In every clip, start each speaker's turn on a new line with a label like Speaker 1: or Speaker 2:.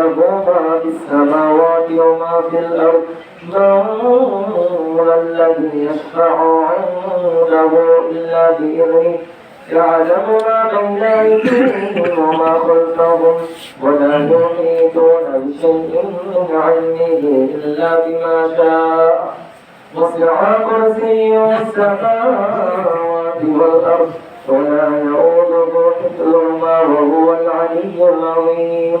Speaker 1: له ما في السماوات وما في الأرض. من الذي يشفع عنده إلا بإذنه؟ يعلم ما بين أيديهم وما خلفهم ولا يحيطون بشيء من علمه إلا بما شاء. وسع كرسيه السماوات والأرض ولا يؤوده حفظهما وهو العلي العظيم.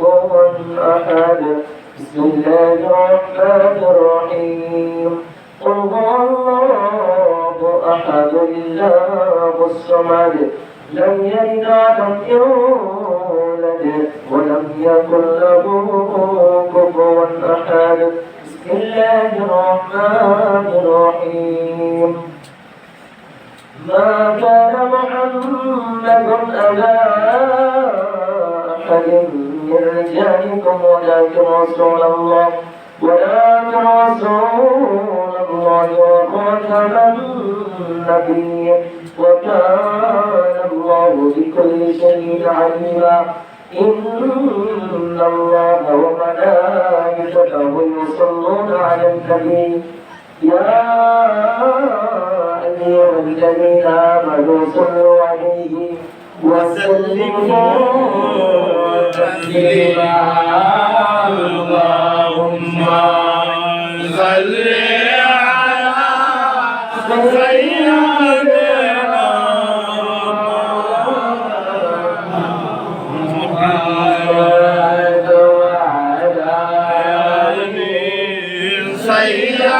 Speaker 1: كفوا أحد بسم الله الرحمن الرحيم قل هو الله أحد الله الصمد لم يلد ولم يولد ولم يكن له كفوا أحد بسم الله الرحمن الرحيم ما كان محمد أبا أحد من رجالكم ولكن رسول الله ولكن رسول الله وخاتم النبي وكان الله بكل شيء عليما. إن الله وملائكته يصلون على النبي. يا أيها الذين آمنوا صلوا عليه وسلموا. تسليما
Speaker 2: اللهم صل على سيدنا
Speaker 1: محمد وعلى
Speaker 2: آل سيدنا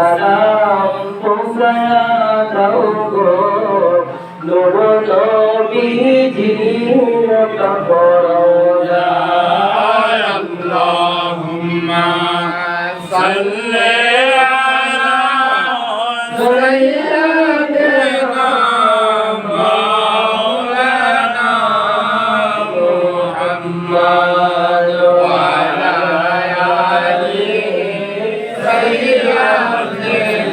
Speaker 1: সালাম হোসায়া দাও গো নূর নবীজি তপরওলা আল্লাহুম্মা সাল্লি আলা সাইয়্যিদিনা মাওলানা মুহাম্মদ ওয়া আলা আলিহি সাইয়্যিদিনা